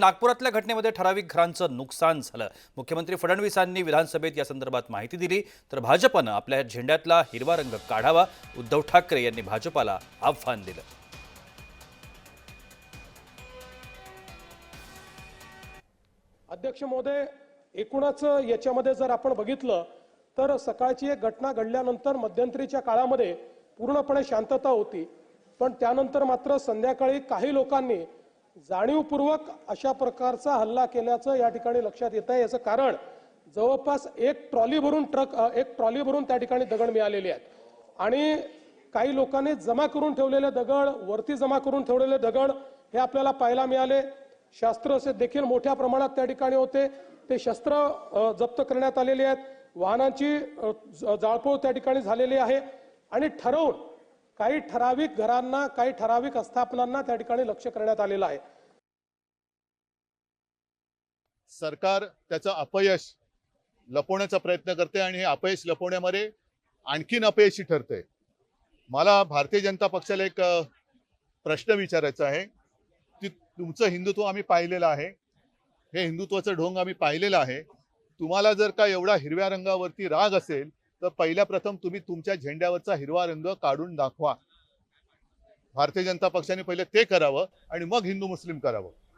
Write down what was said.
नागपुरातल्या घटनेमध्ये ठराविक घरांचं नुकसान झालं. मुख्यमंत्री फडणवीसांनी विधानसभेत या संदर्भात माहिती दिली. तर भाजपनं आपल्या झेंड्यातला हिरवा रंग काढावा उद्धव ठाकरे यांनी भाजपाला आव्हान दिलं. अध्यक्ष महोदय एकूणच याच्यामध्ये जर आपण बघितलं तर सकाळची एक घटना घडल्यानंतर मध्यंतरीच्या काळामध्ये पूर्णपणे शांतता होती. पण त्यानंतर मात्र संध्याकाळी काही लोकांनी जाणीवपूर्वक अशा प्रकारचा हल्ला केल्याचं या ठिकाणी लक्षात येत आहे. याचं कारण जवळपास एक ट्रॉली भरून ट्रक एक ट्रॉली भरून त्या ठिकाणी दगड मिळालेले आहेत. आणि काही लोकांनी जमा करून ठेवलेले दगड वरती जमा करून ठेवलेले दगड हे आपल्याला पाहायला मिळाले. शस्त्र असे देखील मोठ्या प्रमाणात त्या ठिकाणी होते. ते शस्त्र जप्त करण्यात आलेले आहेत. वाहनांची जाळपोळ त्या ठिकाणी झालेली आहे. आणि ठरवून काही ठराविक घरांना काही ठराविक आस्थापनांना त्या ठिकाणी लक्ष करण्यात आलेलं आहे. सरकार त्याचं अपयश लपवण्याचा प्रयत्न करते आणि हे अपयश लपवण्यामध्ये आणखीन अपयशी ठरते मला भारतीय जनता पक्षाला एक प्रश्न विचारायचा आहे. की तुमचं हिंदुत्व आम्ही पाहिलेलं आहे. हे हिंदुत्वाचं ढोंग आम्ही पाहिलेलं आहे. तुम्हाला जर का एवढा हिरव्या रंगावरती राग असेल तर पहिल्या प्रथम तुम्ही तुमच्या झेंड्यावरचा हिरवा रंग काढून दाखवा. भारतीय जनता पक्षाने पहिले ते करावं आणि मग हिंदू मुस्लिम करावं.